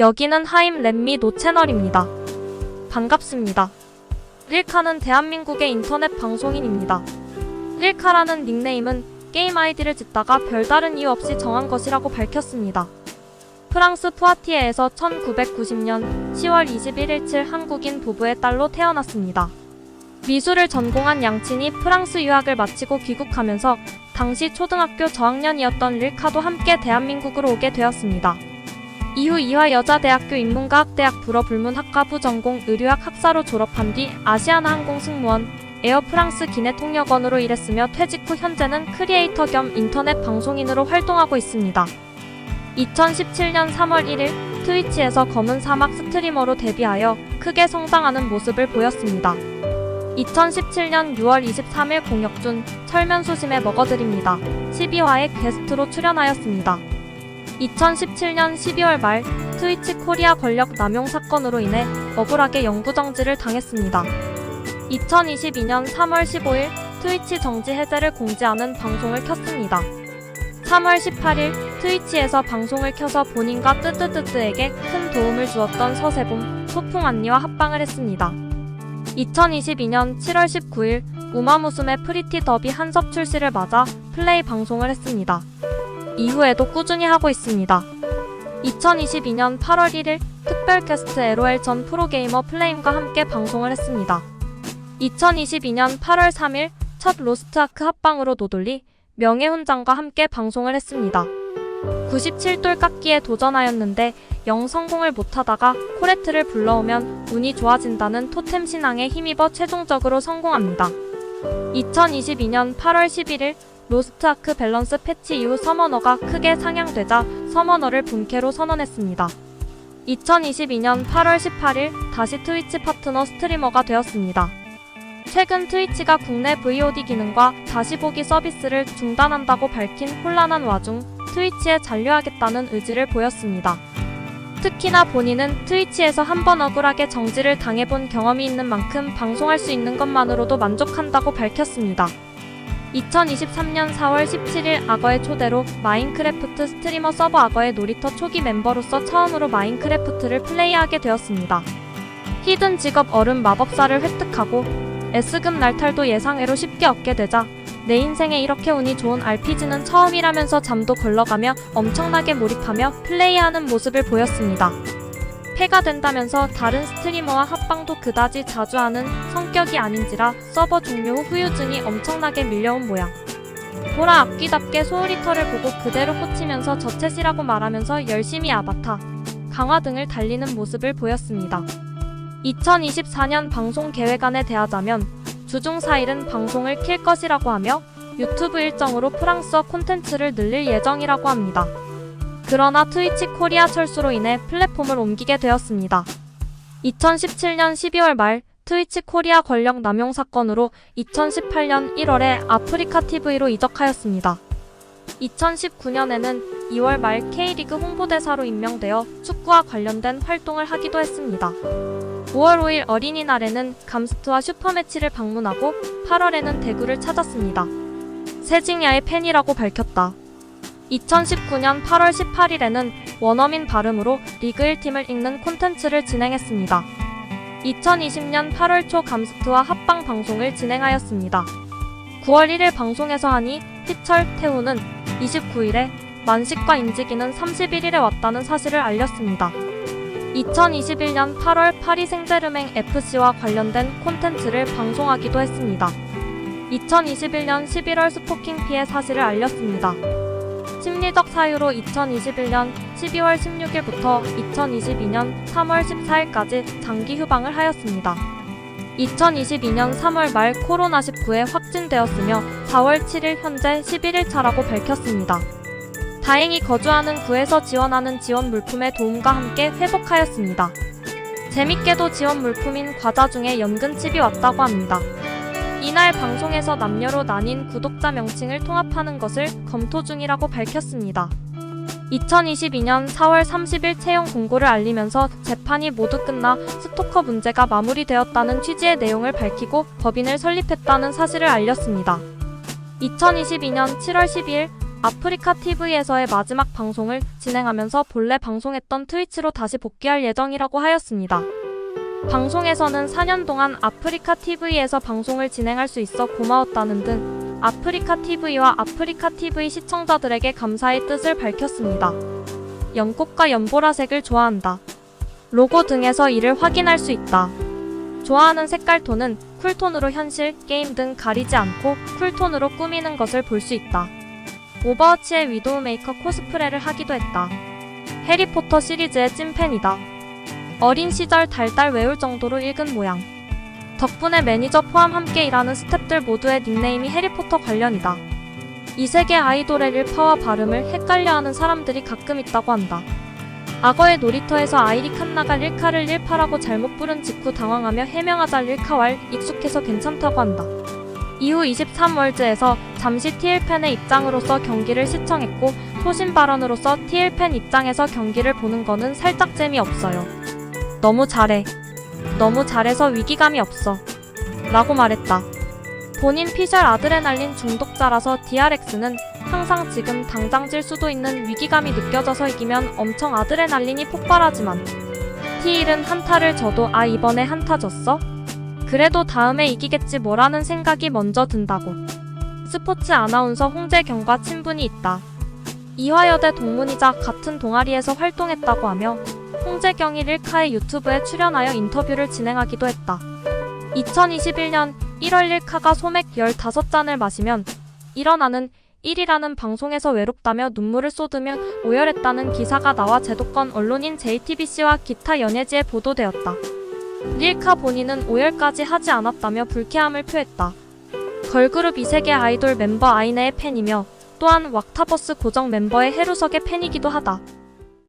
여기는 하임 렛미 노 채널입니다. 반갑습니다. 릴카는 대한민국의 인터넷 방송인입니다. 릴카라는 닉네임은 게임 아이디를 짓다가 별다른 이유 없이 정한 것이라고 밝혔습니다. 프랑스 푸아티에에서 1990년 10월 21일칠 한국인 부부의 딸로 태어났습니다. 미술을 전공한 양친이 프랑스 유학을 마치고 귀국하면서 당시 초등학교 저학년이었던 릴카도 함께 대한민국으로 오게 되었습니다. 이후 이화 여자대학교 인문과학대학 불어불문학과부 전공 의류학 학사로 졸업한 뒤 아시아나항공 승무원, 에어 프랑스 기내 통역원으로 일했으며 퇴직 후 현재는 크리에이터 겸 인터넷 방송인으로 활동하고 있습니다. 2017년 3월 1일 트위치에서 검은 사막 스트리머로 데뷔하여 크게 성장하는 모습을 보였습니다. 2017년 6월 23일 공혁준 철면수심에 먹어드립니다. 12화에 게스트로 출연하였습니다. 2017년 12월 말 트위치 코리아 권력 남용 사건으로 인해 억울하게 영구 정지를 당했습니다. 2022년 3월 15일 트위치 정지 해제를 공지하는 방송을 켰습니다. 3월 18일 트위치에서 방송을 켜서 본인과 뜨뜨뜨뜨에게 큰 도움을 주었던 서세봄, 소풍 언니와 합방을 했습니다. 2022년 7월 19일 우마무스메 프리티 더비 한섭 출시를 맞아 플레이 방송을 했습니다. 이후에도 꾸준히 하고 있습니다. 2022년 8월 1일 특별 게스트 LOL 전 프로게이머 플레임과 함께 방송을 했습니다. 2022년 8월 3일 첫 로스트아크 합방으로 노돌리 명예훈장과 함께 방송을 했습니다. 97돌 깎기에 도전하였는데 영 성공을 못하다가 코레트를 불러오면 운이 좋아진다는 토템 신앙에 힘입어 최종적으로 성공합니다. 2022년 8월 11일 로스트아크 밸런스 패치 이후 서머너가 크게 상향되자 서머너를 분캐로 선언했습니다. 2022년 8월 18일 다시 트위치 파트너 스트리머가 되었습니다. 최근 트위치가 국내 VOD 기능과 다시 보기 서비스를 중단한다고 밝힌 혼란한 와중 트위치에 잔류하겠다는 의지를 보였습니다. 특히나 본인은 트위치에서 한 번 억울하게 정지를 당해본 경험이 있는 만큼 방송할 수 있는 것만으로도 만족한다고 밝혔습니다. 2023년 4월 17일 악어의 초대로 마인크래프트 스트리머 서버 악어의 놀이터 초기 멤버로서 처음으로 마인크래프트를 플레이하게 되었습니다. 히든 직업 얼음 마법사를 획득하고 S급 날탈도 예상외로 쉽게 얻게 되자 내 인생에 이렇게 운이 좋은 RPG는 처음이라면서 잠도 걸러가며 엄청나게 몰입하며 플레이하는 모습을 보였습니다. 패가 된다면서 다른 스트리머와 합방도 그다지 자주 하는 성격이 아닌지라 서버 종료 후 후유증이 엄청나게 밀려온 모양. 보라 악기답게 소울리터를 보고 그대로 꽂히면서 저챗이라고 말하면서 열심히 아바타, 강화 등을 달리는 모습을 보였습니다. 2024년 방송 계획안에 대하자면 주중 4일은 방송을 킬 것이라고 하며 유튜브 일정으로 프랑스어 콘텐츠를 늘릴 예정이라고 합니다. 그러나 트위치 코리아 철수로 인해 플랫폼을 옮기게 되었습니다. 2017년 12월 말 트위치 코리아 권력 남용 사건으로 2018년 1월에 아프리카 TV로 이적하였습니다. 2019년에는 2월 말 K리그 홍보대사로 임명되어 축구와 관련된 활동을 하기도 했습니다. 5월 5일 어린이날에는 감스트와 슈퍼매치를 방문하고 8월에는 대구를 찾았습니다. 세징야의 팬이라고 밝혔다. 2019년 8월 18일에는 원어민 발음으로 리그 1팀을 읽는 콘텐츠를 진행했습니다. 2020년 8월 초 감스트와 합방 방송을 진행하였습니다. 9월 1일 방송에서 하니 희철, 태우는 29일에 만식과 인지기는 31일에 왔다는 사실을 알렸습니다. 2021년 8월 파리 생제르맹 FC와 관련된 콘텐츠를 방송하기도 했습니다. 2021년 11월 스포킹 피해 사실을 알렸습니다. 심리적 사유로 2021년 12월 16일부터 2022년 3월 14일까지 장기 휴방을 하였습니다. 2022년 3월 말 코로나19에 확진되었으며 4월 7일 현재 11일 차라고 밝혔습니다. 다행히 거주하는 구에서 지원하는 지원 물품의 도움과 함께 회복하였습니다. 재밌게도 지원 물품인 과자 중에 연근칩이 왔다고 합니다. 이날 방송에서 남녀로 나뉜 구독자 명칭을 통합하는 것을 검토 중이라고 밝혔습니다. 2022년 4월 30일 채용 공고를 알리면서 재판이 모두 끝나 스토커 문제가 마무리되었다는 취지의 내용을 밝히고 법인을 설립했다는 사실을 알렸습니다. 2022년 7월 12일 아프리카 TV에서의 마지막 방송을 진행하면서 본래 방송했던 트위치로 다시 복귀할 예정이라고 하였습니다. 방송에서는 4년 동안 아프리카 TV에서 방송을 진행할 수 있어 고마웠다는 등 아프리카 TV와 아프리카 TV 시청자들에게 감사의 뜻을 밝혔습니다. 연꽃과 연보라색을 좋아한다. 로고 등에서 이를 확인할 수 있다. 좋아하는 색깔 톤은 쿨톤으로 현실, 게임 등 가리지 않고 쿨톤으로 꾸미는 것을 볼 수 있다. 오버워치의 위도우 메이커 코스프레를 하기도 했다. 해리포터 시리즈의 찐팬이다. 어린 시절 달달 외울 정도로 읽은 모양. 덕분에 매니저 포함 함께 일하는 스탭들 모두의 닉네임이 해리포터 관련이다. 이 세계 아이돌의 릴파와 발음을 헷갈려하는 사람들이 가끔 있다고 한다. 악어의 놀이터에서 아이리 칸나가 릴카를 릴파라고 잘못 부른 직후 당황하며 해명하자 릴카왈 익숙해서 괜찮다고 한다. 이후 23월즈에서 잠시 TL팬의 입장으로서 경기를 시청했고 소신 발언으로서 TL팬 입장에서 경기를 보는 거는 살짝 재미없어요. 너무 잘해. 너무 잘해서 위기감이 없어. 라고 말했다. 본인 피셜 아드레날린 중독자라서 DRX는 항상 지금 당장 질 수도 있는 위기감이 느껴져서 이기면 엄청 아드레날린이 폭발하지만 T1은 한타를 져도 아 이번에 한타 졌어? 그래도 다음에 이기겠지 뭐라는 생각이 먼저 든다고. 스포츠 아나운서 홍재경과 친분이 있다. 이화여대 동문이자 같은 동아리에서 활동했다고 하며 홍재경이 릴카의 유튜브에 출연하여 인터뷰를 진행하기도 했다. 2021년 1월 릴카가 소맥 15잔을 마시면 일어나는 1이라는 방송에서 외롭다며 눈물을 쏟으며 오열했다는 기사가 나와 제도권 언론인 JTBC와 기타 연예지에 보도되었다. 릴카 본인은 오열까지 하지 않았다며 불쾌함을 표했다. 걸그룹 이세계 아이돌 멤버 아이네의 팬이며 또한 왁타버스 고정 멤버의 해루석의 팬이기도 하다.